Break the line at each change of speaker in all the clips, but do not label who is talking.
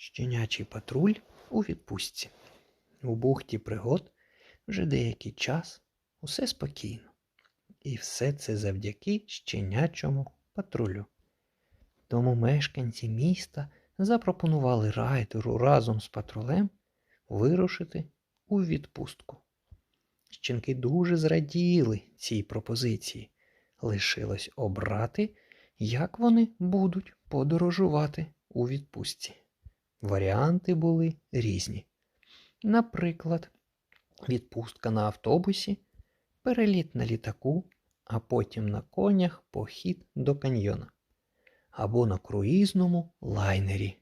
Щенячий патруль у відпустці. У бухті пригод вже деякий час усе спокійно. І все це завдяки щенячому патрулю. Тому мешканці міста запропонували райдеру разом з патрулем вирушити у відпустку. Щенки дуже зраділи цій пропозиції. Лишилось обрати, як вони будуть подорожувати у відпустці. Варіанти були різні. Наприклад, відпустка на автобусі, переліт на літаку, а потім на конях похід до каньйона. Або на круїзному лайнері.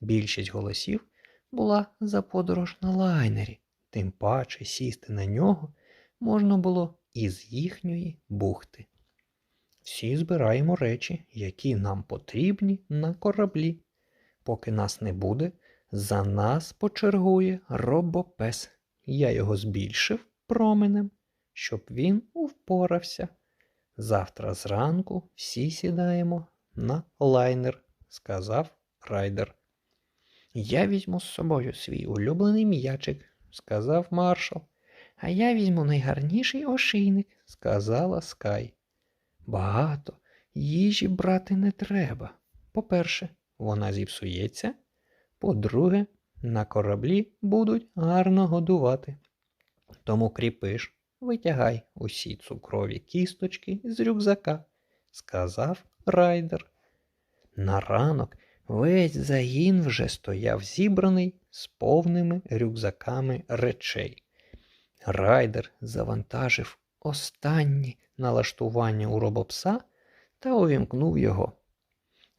Більшість голосів була за подорож на лайнері, тим паче сісти на нього можна було із їхньої бухти. Всі збираємо речі, які нам потрібні на кораблі. Поки нас не буде, за нас почергує робопес. Я його збільшив променем, щоб він впорався. Завтра зранку всі сідаємо на лайнер, сказав райдер. Я візьму з собою свій улюблений м'ячик, сказав маршал. А я візьму найгарніший ошийник, сказала Скай. Багато їжі брати не треба. По-перше, вона зіпсується. По-друге, на кораблі будуть гарно годувати. Тому кріпиш, витягай усі цукрові кісточки з рюкзака, сказав райдер. На ранок весь загін вже стояв зібраний з повними рюкзаками речей. Райдер завантажив останні налаштування у робопса та увімкнув його.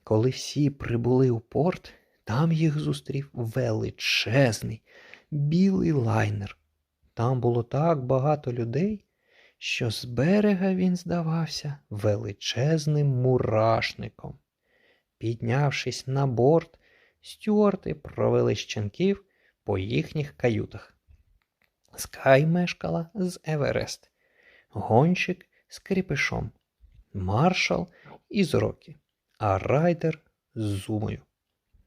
Коли всі прибули у порт, там їх зустрів величезний білий лайнер. Там було так багато людей, що з берега він здавався величезним мурашником. Піднявшись на борт, стюарти провели щенків по їхніх каютах. Скай мешкала з Еверест, гонщик з кріпишом, маршал із Рокі, а райдер з зумою.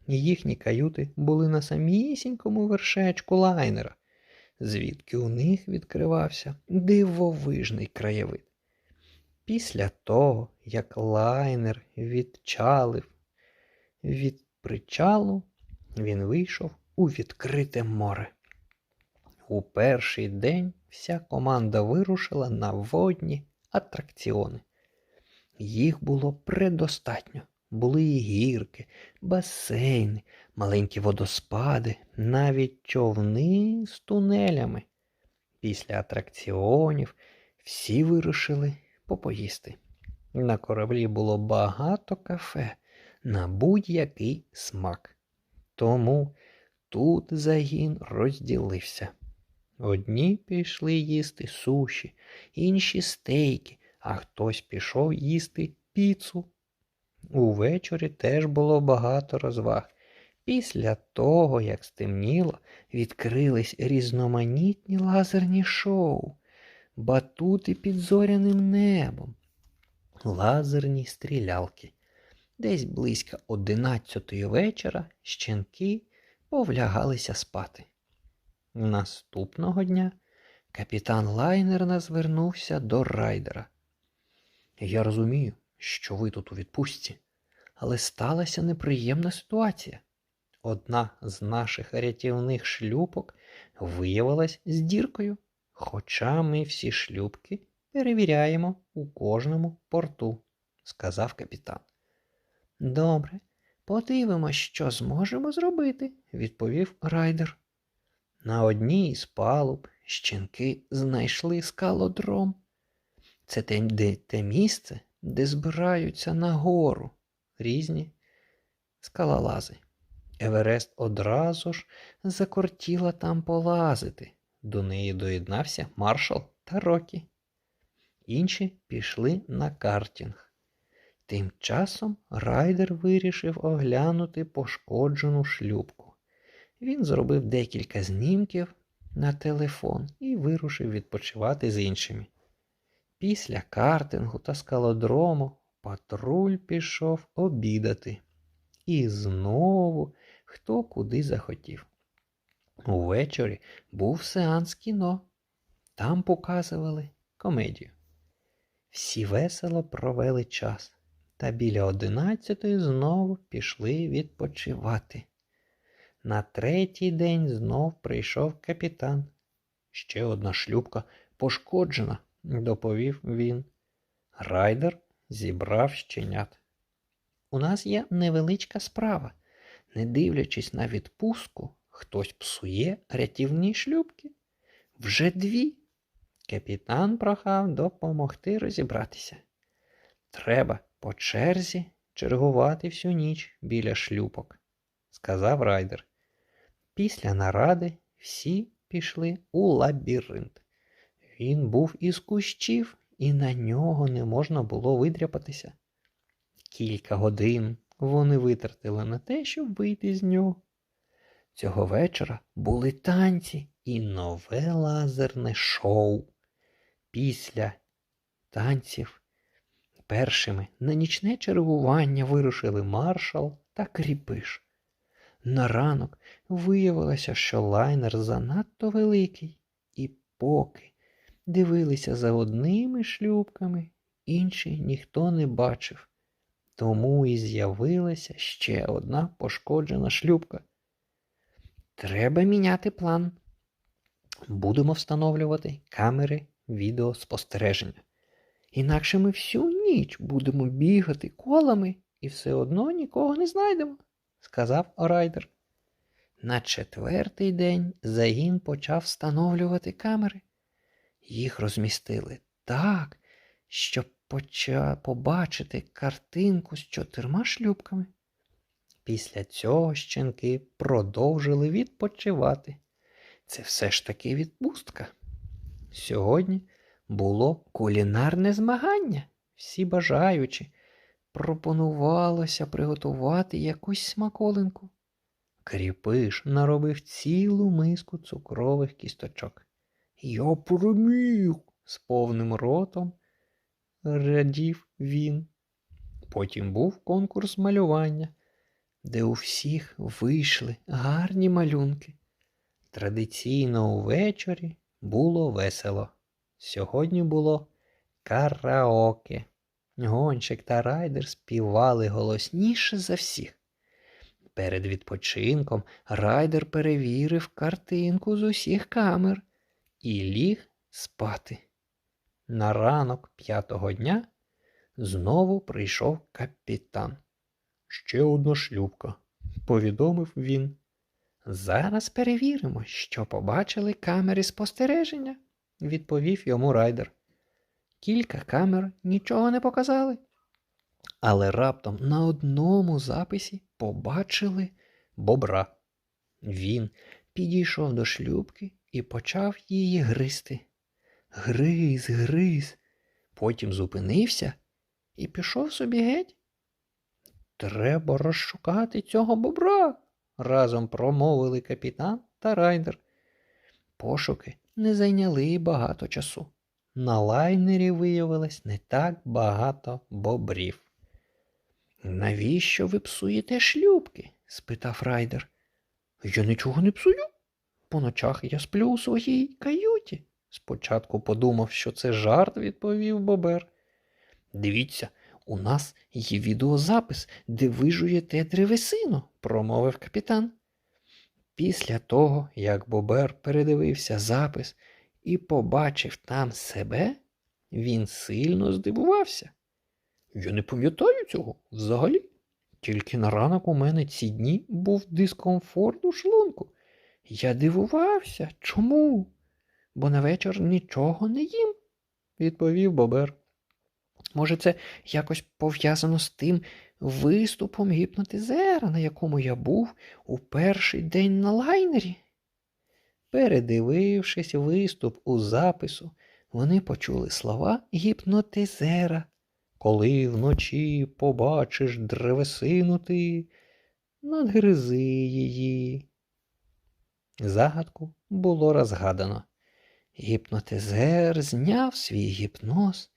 Їхні каюти були на самісінькому вершечку лайнера, звідки у них відкривався дивовижний краєвид. Після того, як лайнер відчалив від причалу, він вийшов у відкрите море. У перший день вся команда вирушила на водні атракціони. Їх було предостатньо. Були і гірки, басейни, маленькі водоспади, навіть човни з тунелями. Після атракціонів всі вирушили попоїсти. На кораблі було багато кафе на будь-який смак. Тому тут загін розділився. Одні пішли їсти суші, інші стейки, а хтось пішов їсти піцу. Увечері теж було багато розваг. Після того, як стемніло, відкрились різноманітні лазерні шоу, батути під зоряним небом, лазерні стрілялки. Десь близько одинадцятої вечора щенки повлягалися спати. Наступного дня капітан Лайнерна звернувся до райдера. Я розумію, що ви тут у відпустці, але сталася неприємна ситуація. Одна з наших рятівних шлюпок виявилась з діркою, хоча ми всі шлюпки перевіряємо у кожному порту, сказав капітан. Добре, подивимось, що зможемо зробити, відповів райдер. На одній із палуб щенки знайшли скалодром. Це те, де, те місце, де збираються на гору різні скалолази. Еверест одразу ж закортіла там полазити. До неї доєднався маршал та Рокі. Інші пішли на картінг. Тим часом райдер вирішив оглянути пошкоджену шлюбку. Він зробив декілька знімків на телефон і вирушив відпочивати з іншими. Після картингу та скалодрому патруль пішов обідати. І знову хто куди захотів. Увечері був сеанс кіно. Там показували комедію. Всі весело провели час, та біля одинадцятої знову пішли відпочивати. На третій день знов прийшов капітан. Ще одна шлюбка пошкоджена, доповів він. Райдер зібрав щенят. У нас є невеличка справа. Не дивлячись на відпустку, хтось псує рятівні шлюбки. Вже дві. Капітан прохав допомогти розібратися. Треба по черзі чергувати всю ніч біля шлюпок, сказав райдер. Після наради всі пішли у лабіринт. Він був із кущів, і на нього не можна було видряпатися. Кілька годин вони витратили на те, щоб вийти з нього. Цього вечора були танці і нове лазерне шоу. Після танців першими на нічне чергування вирушили маршал та кріпиш. На ранок виявилося, що лайнер занадто великий, і поки дивилися за одними шлюбками, інші ніхто не бачив. Тому і з'явилася ще одна пошкоджена шлюбка. Треба міняти план. Будемо встановлювати камери відеоспостереження. Інакше ми всю ніч будемо бігати колами і все одно нікого не знайдемо, сказав Райдер. На четвертий день загін почав встановлювати камери. Їх розмістили так, щоб поча... побачити картинку з чотирма шлюбками. Після цього щенки продовжили відпочивати. Це все ж таки відпустка. Сьогодні було кулінарне змагання. Всі бажаючі пропонувалося приготувати якусь смаколинку. Кріпиш наробив цілу миску цукрових кісточок. Я переміг з повним ротом, радів він. Потім був конкурс малювання, де у всіх вийшли гарні малюнки. Традиційно увечері було весело. Сьогодні було караоке. Гонщик та райдер співали голосніше за всіх. Перед відпочинком райдер перевірив картинку з усіх камер і ліг спати. На ранок п'ятого дня знову прийшов капітан. Ще одна шлюбка, повідомив він. Зараз перевіримо, що побачили камери спостереження, відповів йому райдер. Кілька камер нічого не показали. Але раптом на одному записі побачили бобра. Він підійшов до шлюбки і почав її гризти. Гриз, гриз. Потім зупинився і пішов собі геть. Треба розшукати цього бобра, разом промовили капітан та райдер. Пошуки не зайняли багато часу. На лайнері виявилось не так багато бобрів. Навіщо ви псуєте шлюбки? спитав райдер. Я нічого не псую. По ночах я сплю у своїй каюті. Спочатку подумав, що це жарт, відповів Бобер. Дивіться, у нас є відеозапис, де ви жуєте древесину, промовив капітан. Після того, як Бобер передивився запис і побачив там себе, він сильно здивувався. Я не пам'ятаю цього взагалі. Тільки на ранок у мене ці дні був дискомфорт у шлунку. Я дивувався. Чому? Бо на вечір нічого не їм, відповів Бобер. Може, це якось пов'язано з тим виступом гіпнотизера, на якому я був у перший день на лайнері? Передивившись виступ у запису, вони почули слова гіпнотизера. Коли вночі побачиш древесину ти, надгризи її. Загадку було розгадано. Гіпнотизер зняв свій гіпноз,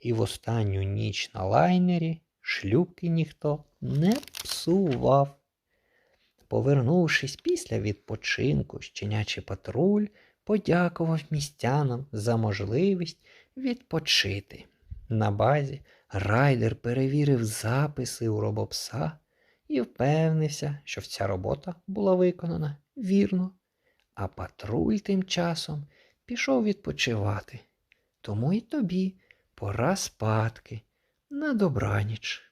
і в останню ніч на лайнері шлюбки ніхто не псував. Повернувшись після відпочинку, щенячий патруль подякував містянам за можливість відпочити. На базі райдер перевірив записи у робопса і впевнився, що вся робота була виконана вірно. А патруль тим часом пішов відпочивати. Тому й тобі пора спадки. На добраніч.